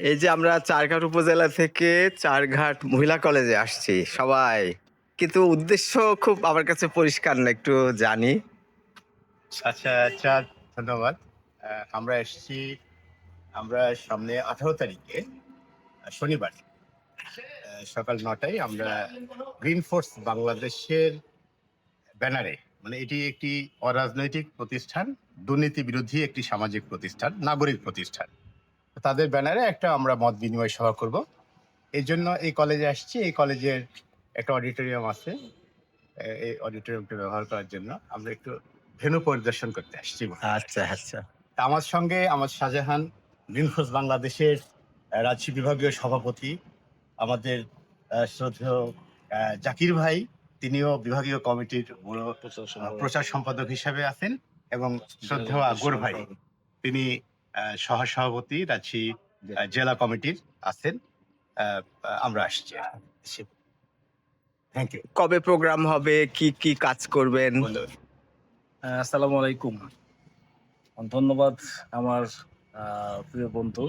এই যে আমরা চারঘাট উপজেলা থেকে চারঘাট মহিলা কলেজে আসছি, সবাই। কিন্তু উদ্দেশ্য খুব আমার কাছে পরিষ্কার না, একটু জানি। আচ্ছা আচ্ছা ধন্যবাদ। আমরা এসেছি, আমরা সামনে আঠারো তারিখে শনিবার সকাল নটায় আমরা গ্রিন ফোর্স বাংলাদেশের ব্যানারে মানে এটি একটি অরাজনৈতিক প্রতিষ্ঠান, দুর্নীতি বিরোধী একটি সামাজিক প্রতিষ্ঠান, নাগরিক প্রতিষ্ঠান। তাদের ব্যানারে একটা আমরা মত বিনিময় সভা করব। এই জন্য এই কলেজে আসছি। এই কলেজের একটা অডিটোরিয়াম আছে এই অডিটোরিয়ামটা ব্যবহার করার জন্য। আমরা একটু ভেনু পরিদর্শন করতে আসছি। আচ্ছা আচ্ছা। তা আমার সঙ্গে আমার শাহজাহান গ্রিনফোর্স বাংলাদেশের রাজশাহী বিভাগীয় সভাপতি আমাদের শ্রদ্ধেয় জাকির ভাই তিনিও বিভাগীয় কমিটির প্রচার সম্পাদক। হিসাবে আছেন এবং শ্রদ্ধেয় আকবর ভাই। তিনি সহ সভাপতি রাজশাহী জেলা কমিটির আছেন। আহ, আমরা আসছি থ্যাংক ইউ কবে প্রোগ্রাম হবে? কি কি কাজ করবেন? আহ, আসসালামু আলাইকুম। ধন্যবাদ আমার আহ, প্রিয় বন্ধু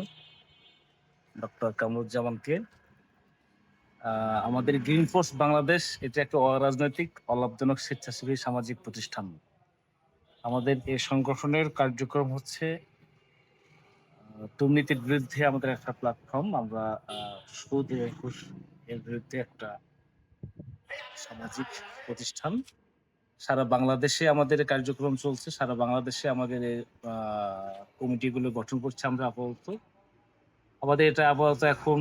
ডক্টর কামরুজ্জামানকে। আহ, আমাদের গ্রিন ফোর্স বাংলাদেশ এটা একটা অরাজনৈতিক অলাভজনক স্বেচ্ছাসেবী সামাজিক প্রতিষ্ঠান। আমাদের এই সংগঠনের কার্যক্রম হচ্ছে দুর্নীতির বিরুদ্ধে আমাদের একটা প্ল্যাটফর্ম আমরা সুদ এবং ঘুষ এর বিরুদ্ধে একটা সামাজিক প্রতিষ্ঠান। সারা বাংলাদেশে আমাদের কার্যক্রম চলছে, সারা বাংলাদেশে আমাদের কমিটিগুলো গঠন করছে আমরা আপাতত। আমাদের এটা আপাতত এখন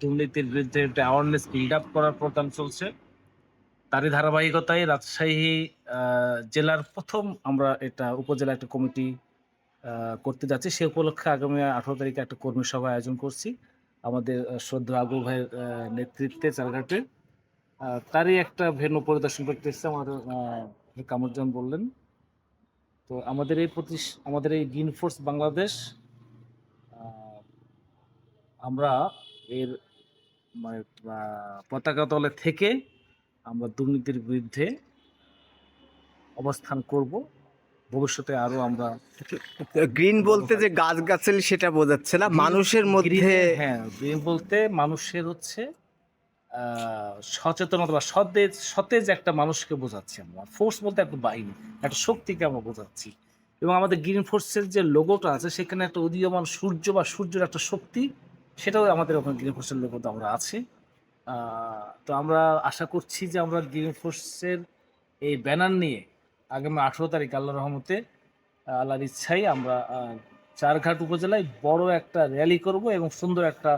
দুর্নীতির বিরুদ্ধে একটা অ্যাওয়ারনেস বিল্ড আপ করার প্রোগ্রাম চলছে। তারই ধারাবাহিকতায় রাজশাহী জেলার প্রথম আমরা এটা উপজেলা একটা কমিটি করতে যাচ্ছি। সে উপলক্ষে আগামী আঠারো তারিখে একটা কর্মী সভা আয়োজন করছি। আমাদের শ্রদ্ধা আবু ভাইয়ের নেতৃত্বে চালঘাটে তারই একটা ভেন্যু পরিদর্শন করতে এসেছে আমাদের আহ, বললেন। তো আমাদের এই প্রতিষ আমাদের এই গ্রিন ফোর্স বাংলাদেশ আমরা এর মানে পতাকা তলে থেকে আমরা দুর্নীতির বিরুদ্ধে অবস্থান করব। ভবিষ্যতে আরও আমরা গ্রিন বলতে যে গাছ গাছালি সেটা বোঝাচ্ছে না মানুষের মধ্যে হ্যাঁ গ্রিন বলতে মানুষের হচ্ছে সচেতনতা বা সতেজ সতেজ একটা মানুষকে বোঝাচ্ছি আমরা। ফোর্স বলতে একটা বাহিনী একটা শক্তিকে আমরা বোঝাচ্ছি। এবং আমাদের গ্রিন ফোর্সের যে লোগোটা আছে সেখানে একটা উদীয়মান সূর্য বা সূর্যের একটা শক্তি সেটাও আমাদের ওখানে গ্রিন ফোর্সের লোগোতে আমরা আছে। তো আমরা আশা করছি যে আমরা গ্রিন ফোর্সের এই ব্যানার নিয়ে আগামী আঠেরো তারিখ আল্লাহ রহমতে আল্লাহর ইচ্ছাই আমরা চারঘাট উপজেলায় বড় একটা র্যালি করব এবং সুন্দর একটা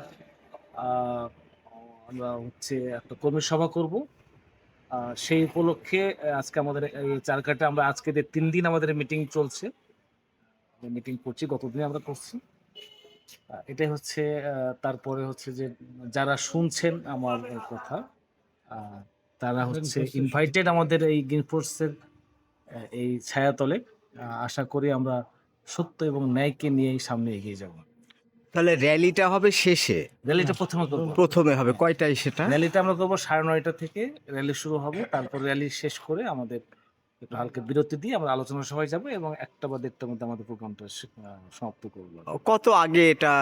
আমরা হচ্ছে একটা কর্মী সভা করব। সেই উপলক্ষে আজকে আমাদের এই চারঘাটে আমরা আজকে যে তিন দিন আমাদের মিটিং চলছে মিটিং করছি গতদিন আমরা করছি। এটাই হচ্ছে তারপরে হচ্ছে যে যারা শুনছেন আমার কথা তারা হচ্ছে ইনভাইটেড আমাদের এই গ্রিন ফোর্সের এই ছায়াতলে আশা করি আমরা সত্য এবং ন্যায়কে নিয়েই সামনে এগিয়ে যাব। তাহলে র্যালিটা হবে শেষে? র্যালিটা প্রথমে প্রথমে হবে। কয়টায় সেটা? র্যালিটা আমরা করব সাড়ে নয়টা থেকে। র্যালি শুরু হবে তারপর র্যালি শেষ করে আমাদের একটু হালকা বিরতি দিয়ে আমরা আলোচনা সভায় যাব এবং একটা বা দেড়টার মধ্যে আমাদের প্রোগ্রামটা সমাপ্ত করব। কত আগে এটা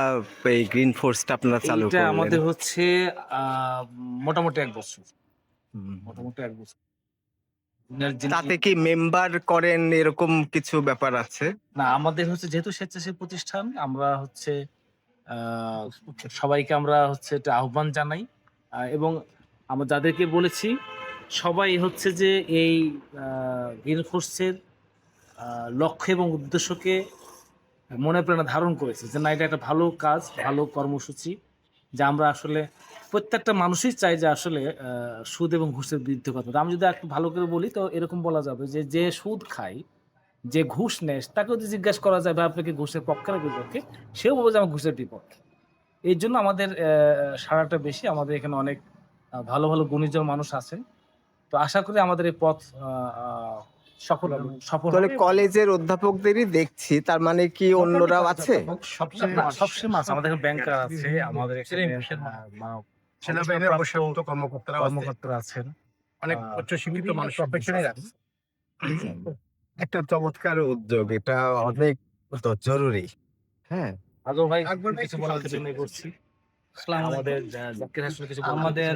এই গ্রিন ফোর্সটা আপনারা চালু এটা আমাদের হচ্ছে আহ, মোটামুটি এক বছর। মোটামুটি এক বছর। তাতে কি মেম্বার করেন এরকম কিছু ব্যাপার আছে? না আমাদের হচ্ছে যেহেতু স্বেচ্ছাসেবী প্রতিষ্ঠান আমরা হচ্ছে সবাইকে আমরা হচ্ছে একটা আহ্বান জানাই। এবং আমরা যাদেরকে বলেছি সবাই হচ্ছে যে এই গ্রিন লক্ষ্য এবং উদ্দেশ্যকে মনে প্রাণে ধারণ করেছে যে না এটা একটা ভালো কাজ ভালো কর্মসূচি। যা আমরা আসলে প্রত্যেকটা মানুষই চাই যে আসলে সুদ এবং ঘুষের বিরুদ্ধে কথা। আমি যদি একটু ভালো করে বলি, তো এরকম বলা যাবে যে যে সুদ খায়, যে ঘুষ নেয় তাকে যদি জিজ্ঞাসা করা যায়, ভাই, আপনি কি ঘুষের পক্ষে বিপক্ষে? সেও বলবে যে, আমার ঘুষের বিপক্ষে। এই জন্য আমাদের সারাটা বেশি আমাদের এখানে অনেক ভালো ভালো গুণীজন মানুষ আছেন। তো আশা করি আমাদের এই পথ সফল সফল তাহলে কলেজের অধ্যাপকদেরই দেখছি তার মানে কি অন্যরাও আছে? সবচেয়ে সবসময় আছে। আমাদের ব্যাংকার আছে আমাদের সেনাবাহিনীর অবসরপ্রাপ্ত কর্মকর্তারা কর্মকর্তারা আছেন। অনেক আহ, উচ্চ শিক্ষিত মানুষ আছে। একটা চমৎকার উদ্যোগ এটা অনেক তো জরুরি। হ্যাঁ। ভাই কিছু বলার জন্য করছি। আমাদের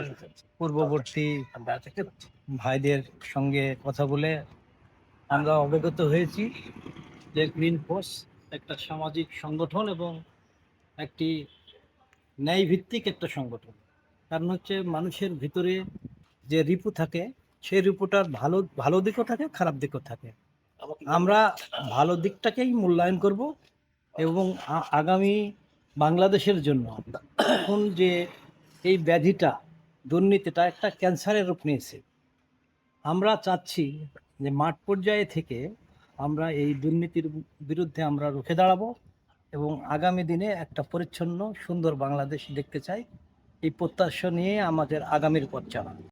পূর্ববর্তী ভাইদের সঙ্গে কথা বলে আমরা অবগত হয়েছি যে গ্রিন ফোর্স একটা সামাজিক সংগঠন এবং একটি ন্যায় ভিত্তিক একটা সংগঠন। কারণ হচ্ছে মানুষের ভিতরে যে রিপু থাকে, সেই রিপুটার ভালো ভালো দিকও থাকে, খারাপ দিকও থাকে। আমরা ভালো দিকটাকেই মূল্যায়ন করব এবং আগামী বাংলাদেশের জন্য এখন যে এই ব্যাধিটা, দুর্নীতিটা একটা ক্যান্সারের রূপ নিয়েছে। আমরা চাচ্ছি যে মাঠ পর্যায়ে থেকে আমরা এই দুর্নীতির বিরুদ্ধে আমরা রুখে দাঁড়াবো এবং আগামী দিনে একটা পরিচ্ছন্ন, সুন্দর বাংলাদেশ দেখতে চাই। এই প্রত্যাশা নিয়ে আমাদের আগামীর পথ চালানো